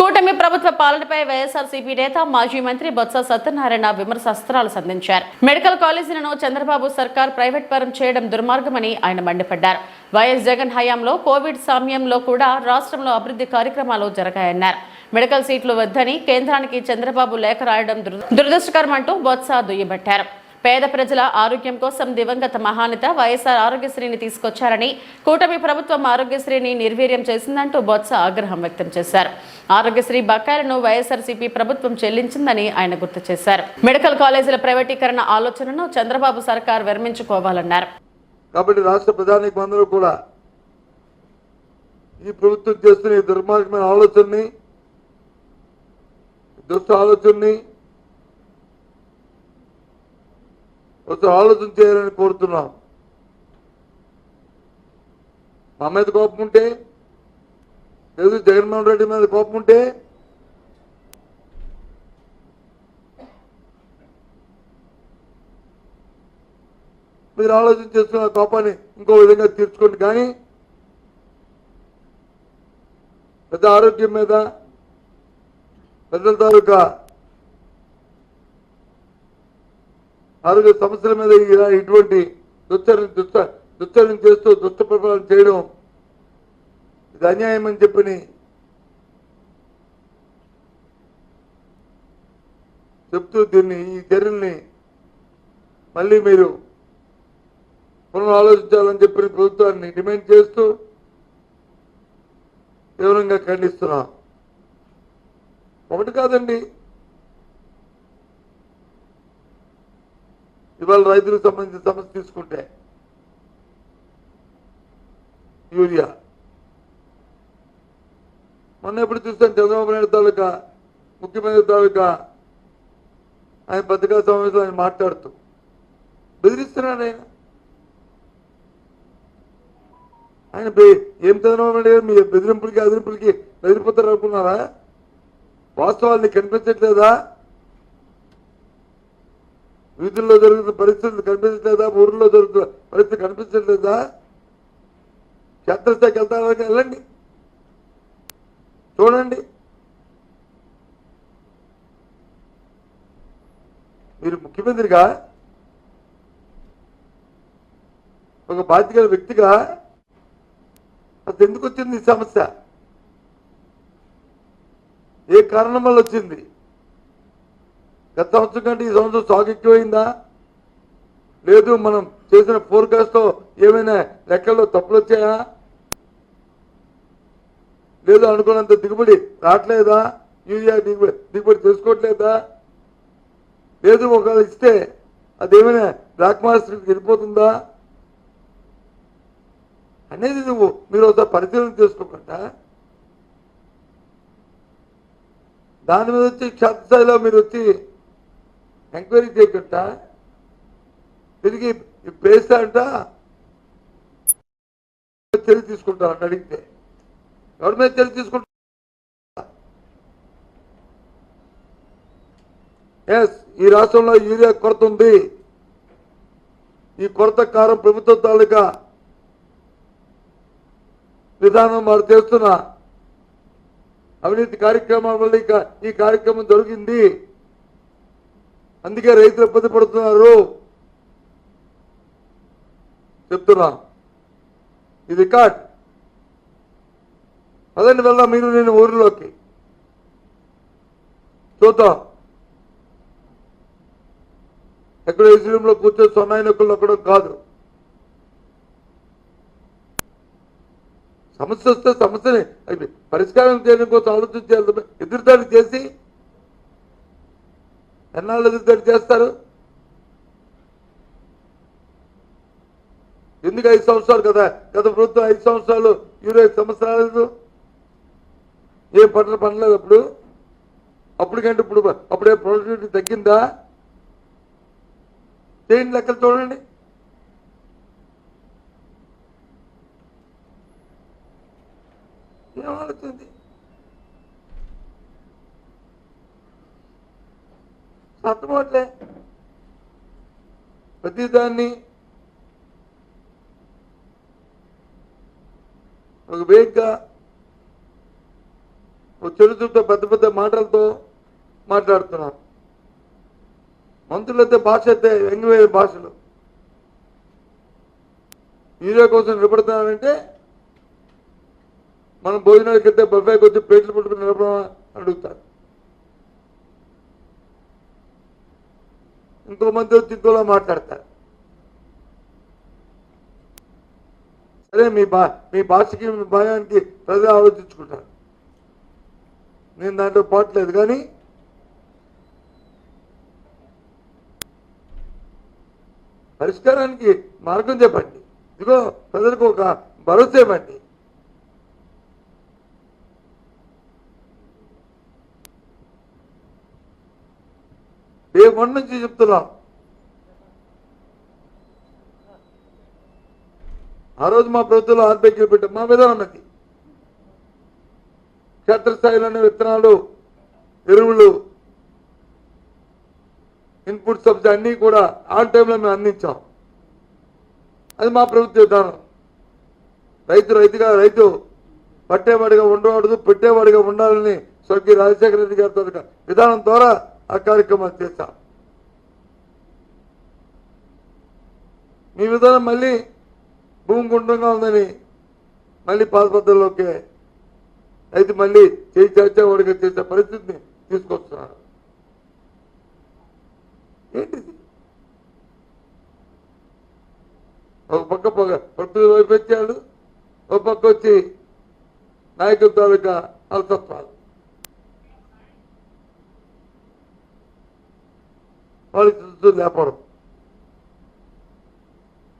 కూటమి ప్రభుత్వ పాలనపై వైఎస్ఆర్సీపీ నేత మాజీ మంత్రి బొత్స సత్యనారాయణ విమర్శాస్త్రాలు సంధించారు. మెడికల్ కాలేజీలను చంద్రబాబు సర్కార్ ప్రైవేట్ పరం చేయడం దుర్మార్గమని ఆయన మండిపడ్డారు. వైఎస్ జగన్ హయాంలో కోవిడ్ సమయంలో కూడా రాష్ట్రంలో అభివృద్ధి కార్యక్రమాలు జరగాయన్నారు. మెడికల్ సీట్లు వద్దని కేంద్రానికి చంద్రబాబు లేఖ రాయడం దురదృష్టకరం అంటూ బొత్స దుయ్యబట్టారు. పేద ప్రజల ఆరోగ్యం కోసం దివంగత మహానేత వైఎస్ఆర్ ఆరోగ్యశ్రీని తీసుకొచ్చారని కూటమి ప్రభుత్వం ఆరోగ్యశ్రీని నిర్వీర్యం చేసిందంటూ బొత్స ఆగ్రహం వ్యక్తం చేశారు. ఆరోగ్యశ్రీ బకాయిలను వైఎస్ఆర్సీపీ ప్రభుత్వం చెల్లించిందని ఆయన గుర్తు చేశారు. మెడికల్ కాలేజీల ప్రైవేటీకరణ ఆలోచనను చంద్రబాబు సర్కార్ విరమించుకోవాలన్నారు. కాబట్టి రాష్ట్ర ప్రధానికి అందరూ కూడా ఈ ప్రభుత్వం చేస్తున్న దుర్మార్గమైన ఆలోచనని దుష్ట ఆలోచనని కొంచెం ఆలోచన చేయాలని కోరుతున్నాం. మా మీద కోపం ఉంటే లేదు జగన్మోహన్ రెడ్డి మీద కోపం ఉంటే మీరు ఆలోచన చేస్తున్న కోపాన్ని ఇంకో విధంగా తీర్చుకోండి. కానీ పెద్ద ఆరోగ్యం మీద పెద్దల తాలూకా ఆరోగ్య సమస్యల మీద ఇలా ఇటువంటి దుచ్చరణ దుచ్చ దుచ్చరణ చేస్తూ దుష్ట ప్రభావం చేయడం ఇది అన్యాయం అని చెప్పని చెప్తూ దీన్ని ఈ చర్యల్ని మళ్ళీ మీరు పునరాలోచించాలని చెప్పిన ప్రభుత్వాన్ని డిమాండ్ చేస్తూ తీవ్రంగా ఖండిస్తున్నాం. ఒకటి కాదండి ఇవాళ రైతులకు సంబంధించిన సమస్య తీసుకుంటే. యూరియా. మొన్న ఎప్పుడు చూస్తాను చంద్రబాబు నాయుడు తాలూకా ముఖ్యమంత్రి తాలూకా ఆయన పత్రికా సమావేశంలో ఆయన మాట్లాడుతూ. బెదిరిస్తున్నాడు ఆయన. ఆయన ఏం చంద్రబాబు నాయుడు మీ బెదిరింపులకి అదిరింపులకి బెదిరిపోతారు అనుకున్నారా? వాస్తవాల్ని కనిపించట్లేదా? వీధుల్లో జరుగుతున్న పరిస్థితులు కనిపించట్లేదా ఊర్లో జరుగుతున్న పరిస్థితి కనిపించట్లేదా క్షేత్రస్థాయికి వెళ్తారా వెళ్ళండి. చూడండి. మీరు ముఖ్యమంత్రిగా ఒక బాధ్యత గల వ్యక్తిగా అసలు ఎందుకు వచ్చింది ఈ సమస్య? ఏ కారణం వల్ల వచ్చింది? గత సంవత్సరం కంటే ఈ సంవత్సరం సాగు ఎక్కువైందా? లేదు మనం చేసిన ఫోర్కాస్ట్తో ఏమైనా లెక్కల్లో తప్పులు వచ్చాయా లేదు అనుకున్నంత దిగుబడి రావట్లేదా? యూరియా దిగుబడి దిగుబడి చేసుకోవట్లేదా? లేదు ఒకవేళ ఇస్తే అదేమైనా బ్లాక్ మార్కెట్కి వెళ్ళిపోతుందా? అనేది నువ్వు మీరు ఒకసారి పరిశీలన చేసుకోకుండా దాని మీద వచ్చి క్షేత్రస్థాయిలో మీరు వచ్చి ఎంక్వైరీ చేయకుండా తిరిగి పేస్తా అంట. చర్య తీసుకుంటారు అని అడిగితే. ఎవరి మీద చర్య తీసుకుంటారు ఎస్ ఈ రాష్ట్రంలో యూరియా కొరత ఉంది. ఈ కొరత కారం ప్రభుత్వం తాలూకా విధానం వారు చేస్తున్న అవినీతి కార్యక్రమాల వల్ల ఇక ఈ కార్యక్రమం జరిగింది. అందుకే రైతులు ఇబ్బంది పడుతున్నారు. చెప్తున్నా. ఇది కాట్ పదండి వెళ్దాం మీరు నేను ఊరిలోకి. చూద్దాం. ఎక్కడ ఏసీ రూమ్ కూర్చొని సొన్నాయి నొక్కులు నొక్కడం కాదు. సమస్య వస్తే సమస్యని. అది పరిష్కారం చేయడం కోసం ఆలోచించాలి ఎదురుదాడి చేసి ఎన్నాళ్ళు ఎదురుదాడి చేస్తారు? ఎందుకు ఐదు సంవత్సరాలు కదా? గత ప్రభుత్వం ఐదు సంవత్సరాలు ఇరవై సంవత్సరాలు ఏం పంటలు పండలేదు అప్పుడు? అప్పటికంటే ఇప్పుడు అప్పుడే ప్రొడక్టివిటీ తగ్గిందా? చేయండి లెక్కలు చూడండి. ఏం ఆలోచింది అర్థమవట్లే? ప్రతిదాన్ని ఒక వేగ్గా చెరుచుతో పెద్ద పెద్ద మాటలతో మాట్లాడుతున్నాం. మంత్రులైతే భాష అయితే ఎంగివేయ భాషలు. మీడియా కోసం నిలబడుతున్నారంటే మనం భోజనాలకి బొబ్బాయికి వచ్చి ప్లేట్లు పుట్టుకుని నిలబడమని అడుగుతారు. ఇంకో మంది వచ్చి ఇంకోలా మాట్లాడతారు. సరే మీ బా మీ భాషకి మీ భయానికి ప్రజలు ఆలోచించుకుంటారు. నేను దాంట్లో పాటలేదు కానీ పరిష్కారానికి మార్గం చెప్పండి. ఇదిగో ప్రజలకు ఒక భరోసా ఇవ్వండి. డే వన్ నుంచి చెప్తున్నాం. ఆ రోజు మా ప్రభుత్వంలో ఆర్బీఐకి పెట్టాం మా విధానం అది. క్షేత్రస్థాయిలోని విత్తనాలు ఎరువులు ఇన్పుట్ సబ్సిడీ అన్నీ కూడా ఆన్ టైంలో మేము అందించాం. అది మా ప్రభుత్వ విధానం. రైతు రైతుగా రైతు పట్టేవాడిగా ఉండకూడదు పెట్టేవాడిగా ఉండాలని స్వర్గీయ రాజశేఖర రెడ్డి గారితో విధానం ద్వారా ఆ కార్యక్రమాలు చేశాం. మీ విధానం మళ్ళీ భూమి గుండ్రంగా ఉందని మళ్ళీ పాదపద్ధతిలోకి అయితే మళ్ళీ చేయి చేసేవాడిగా చేసే పరిస్థితిని తీసుకొస్తున్నారు. ఏంటిది? ఒక పక్క పొగ ప్రకృతి వచ్చాడు ఒక పక్క వచ్చి నాయకుల తాలూకా అలసత్వాలు. వాళ్ళకి చూస్తూ లేపడం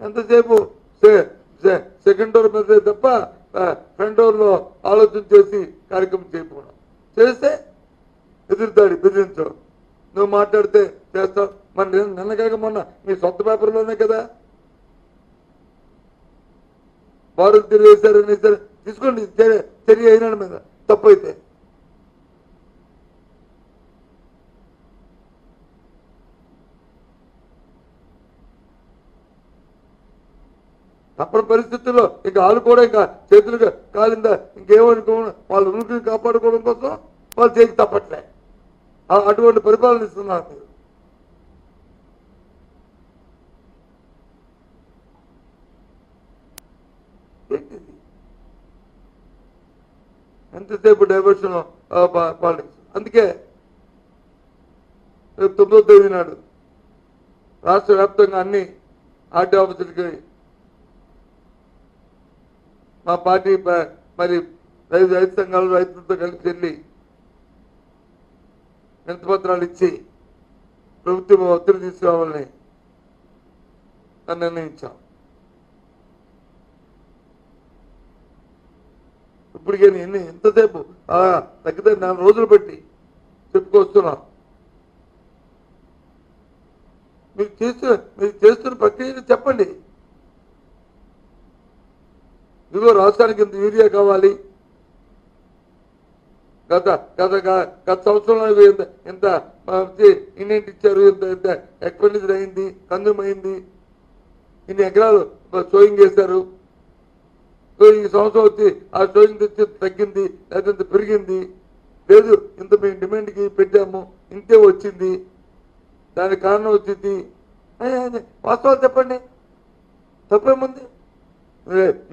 ఎంతసేపు సెకండ్ డోర్ మీద తప్ప ఫ్రంట్ డోర్లో ఆలోచన చేసి కార్యక్రమం చేయకపోవడం. చేస్తే ఎదురుతాడు బెదిరించడం. నువ్వు మాట్లాడితే చేస్తావు. మరి నిన్న నిన్నకాక మొన్న మీ సొంత పేపర్లోనే కదా. వారు తెలియజేశారు సరే తీసుకోండి చర్య చర్య అయిన మీద. తప్పు తప్పని పరిస్థితుల్లో ఇంకా వాళ్ళు కూడా ఇంకా చేతులుగా కాలిందా? ఇంకేమనుకో వాళ్ళ ఉనికిని కాపాడుకోవడం కోసం వాళ్ళు చేసి తప్పట్లే. అటువంటి పరిపాలన ఇస్తున్నారు మీరు. ఎంతసేపు డైవర్షన్ పాలిటిక్స్ అందుకే రేపు తొమ్మిదో తేదీ నాడు రాష్ట్ర వ్యాప్తంగా అన్ని ఆర్టీ ఆఫీసులకి మా పార్టీ మరి రైతు రైతు సంఘాలు రైతులతో కలిసి వెళ్ళి వినతిపత్రాలు ఇచ్చి ప్రభుత్వం ఒత్తిడి తీసుకురావాలని నిర్ణయించాం. ఇప్పటికే ఎన్ని ఎంతసేపు తగ్గితే నాలుగు రోజులు పెట్టి చెప్పుకొస్తున్నాం. మీరు చేస్తున్న మీరు చేస్తున్న ప్రక్రియను చెప్పండి. ఇదిగో రాష్ట్రానికి ఇంత యూరియా కావాలి. గత గత గత సంవత్సరంలో ఇంత ఇంత ఇన్నింటి ఇచ్చారు ఇంత ఇంత ఎక్స్పెండిచర్ అయింది కన్జ్యూమ్ అయింది. ఇన్ని ఎకరాలు సోయింగ్ చేశారు. ఈ సంవత్సరం వచ్చి ఆ సోయింగ్ తెచ్చి తగ్గింది లేకపోతే ఇంత పెరిగింది. లేదు ఇంత మేము డిమాండ్కి పెట్టాము ఇంతే వచ్చింది. దానికి కారణం వచ్చింది అని వాస్తవాలు చెప్పండి. తప్పేముంది?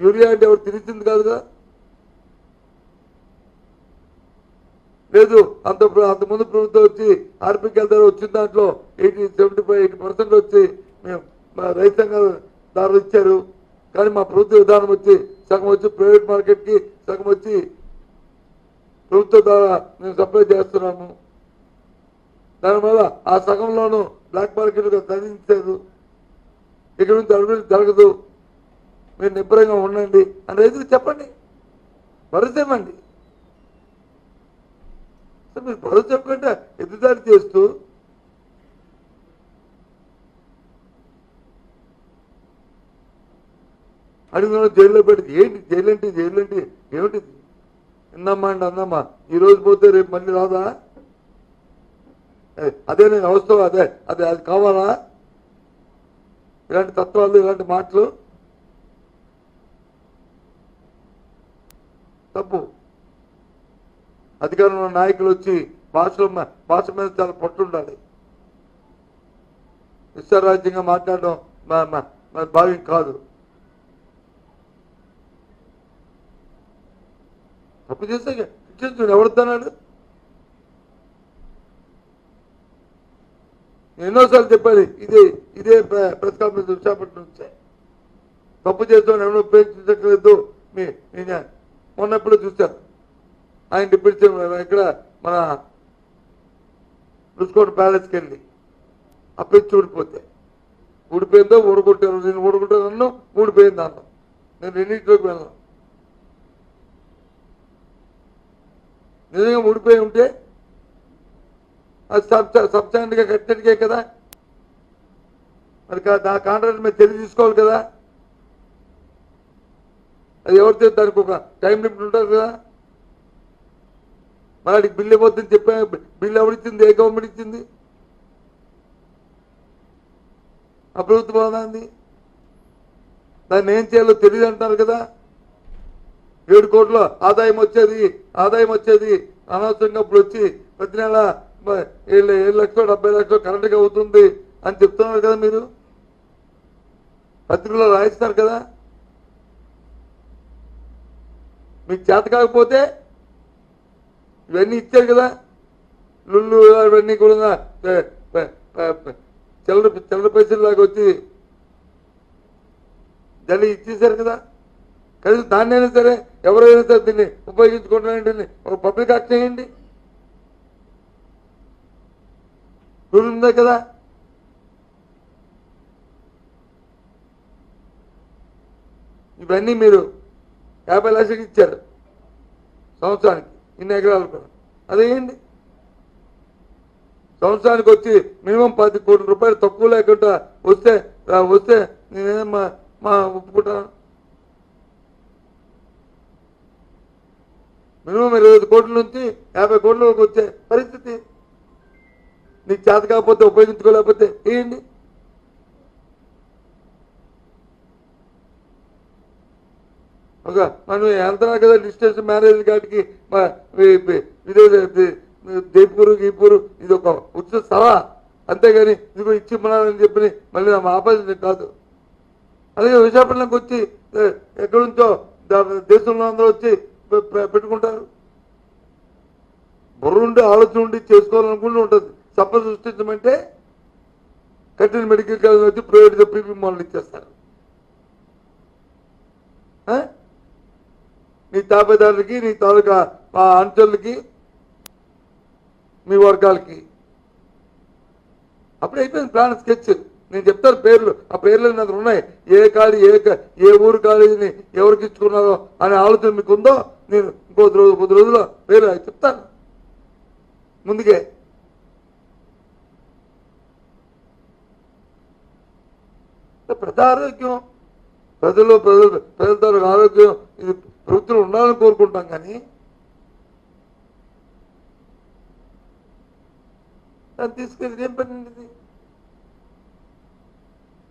యూరియా అంటే ఎవరు తిరిగింది కాదుగా? లేదు అంత అంతకుముందు అంత ముందు ప్రభుత్వం వచ్చి ఆర్పికల్ ధర వచ్చిన దాంట్లో eighty seventy five eighty percent వచ్చి మేము మా రైతాంగ ధరలు ఇచ్చారు. కానీ మా ప్రభుత్వ విధానం వచ్చి సగం వచ్చి ప్రైవేట్ మార్కెట్కి సగం వచ్చి ప్రభుత్వ ద్వారా మేము సప్లై చేస్తున్నాము. దానివల్ల ఆ సగంలోనూ బ్లాక్ మార్కెట్ తగ్గించారు ఇక్కడ నుంచి జరగదు. మీరు నిబ్బరంగా ఉండండి అని రైతులు చెప్పండి. భరోసేమండి మీరు భరోసా చెప్పకుండా ఎదుదారి చేస్తూ అడిగిన జైల్లో పెడితే ఏంటి? జైలు అంటే జైలు ఏంటి ఏమిటిది ఇందమ్మా అండి అందమ్మా ఈరోజు పోతే రేపు మళ్ళీ రాదా? అదే నేను అవసరం అదే అదే అది కావాలా? ఇలాంటి తత్వాలు ఇలాంటి మాటలు తప్పు. అధికారంలో నాయకులు వచ్చి భాషలో భాష మీద చాలా పట్టుండాలి. విశ్వరాజ్యంగా మాట్లాడడం మా- మా భావ్యం కాదు. తప్పు చేస్తే శిక్షించు ఎవరుతున్నాడు ఎన్నోసార్లు చెప్పాలి ఇదే ఇదే ప్రెస్ కాన్ఫరెన్స్ విశాఖపట్నం నుంచే. తప్పు చేస్తాను ఎవరో ఉపయోగించట్లేదు. మీ మొన్నప్పుడు చూశారు చూశాను ఆయన డిప్యూటీ చీఫ్ ఇక్కడ మన రుచుకోట ప్యాలెస్కి వెళ్ళి అప్పించి ఊడిపోతే ఊడిపోయిందో ఊడగొట్టారు నేను ఊడగొట్టాను ఊడిపోయింది అన్న. నేను రెండింటిలోకి వెళ్ళను నిజంగా ఊడిపోయి ఉంటే అది సబ్ సబ్స్టాండ్గా కట్టడికే కదా. మరి కా- ఆ కాంట్రాక్ట్ మీద తెలియ తీసుకోవాలి కదా. అది ఎవరితో దానికి ఒక టైం లిమిట్ ఉంటుంది కదా? మరి బిల్లు ఇవ్వద్దని చెప్పా బిల్లు ఎవరిచ్చింది ఏ గవర్నమెంట్ ఇచ్చింది? అభివృద్ధి బాగుంది దాన్ని ఏం చేయాలో తెలియదు అంటారు కదా? ఏడు కోట్ల ఆదాయం వచ్చేది ఆదాయం వచ్చేది. అనవసరంగా ఇప్పుడు వచ్చి ప్రతి నెల ఏడు ఏడు లక్షలు డెబ్బై లక్షలు కరెంట్గా అవుతుంది అని చెప్తున్నారు కదా మీరు? పత్రికలో రాయిస్తారు కదా? మీకు చేత కాకపోతే ఇవన్నీ ఇచ్చారు కదా. లుల్లు అవన్నీ కూడా చిల్లర చిల్లర చిల్లర పైసల్లాగా వచ్చి దాన్ని ఇచ్చేసారు కదా. కనీసం దాన్నైనా సరే ఎవరైనా సరే దీన్ని ఉపయోగించుకుంటున్నారంటే ఒక పబ్లిక్ యాక్ట్ చేయండి. రూల్ ఉందా కదా? ఇవన్నీ మీరు యాభై లక్షలు ఇచ్చారు. సంవత్సరానికి ఇన్ని ఎకరాలు కూడా. అదేంటి సంవత్సరానికి వచ్చి మినిమం పది కోట్ల రూపాయలు తక్కువ లేకుండా వస్తే వస్తే నేనే మా మా ఒప్పుకుంటాను? మినిమం ఇరవై ఐదు కోట్ల నుంచి యాభై కోట్ల వరకు వచ్చే పరిస్థితి. నీకు చేత కాకపోతే ఉపయోగించుకోలేకపోతే ఏంటి ఒక మనం వెళ్తున్నా కదా డిస్టెన్స్ మ్యారేజ్ కాటికి విదేశ జైపూర్ గీపూర్ ఇది ఒక ఉచిత సభ అంతేగాని ఇదిగో ఇచ్చి ఇమ్మన్నారని చెప్పి మళ్ళీ నా ఆపోజిట్ కాదు. అలాగే విశాఖపట్నంకి వచ్చి ఎక్కడి నుంచో దేశంలో అందరూ వచ్చి పెట్టుకుంటారు. బుర్ర ఉండి ఆలోచన ఉండి చేసుకోవాలనుకుంటూ ఉంటుంది. సంపద సృష్టించమంటే కఠిన మెడికల్ కాలేజ్ వచ్చి ప్రైవేట్ పీపీ మోడల్ ఇచ్చేస్తారు. నీ తాపేదారులకి నీ తాలూకా ఆ అంచెలకి మీ వర్గాలకి. అప్పుడు అయిపోయింది ప్లాన్ స్కెచ్. నేను చెప్తాను పేర్లు. ఆ పేర్లు నాకు ఉన్నాయి? ఏ కాలేజీ ఏ క- ఏ ఊరు కాలేజీని ఎవరికి ఇచ్చుకున్నారో అనే ఆలోచన మీకు ఉందో నేను ఇంకో రోజు కొద్ది రోజుల్లో పేర్లు చెప్తాను. ముందుకే. ప్రజా ఆరోగ్యం ప్రజలు ప్రజలు ప్రజల ఆరోగ్యం. ఇది ప్రభుత్వం ఉండాలని కోరుకుంటాం కానీ దాన్ని తీసుకెళ్ళి ఏం పని ఉంది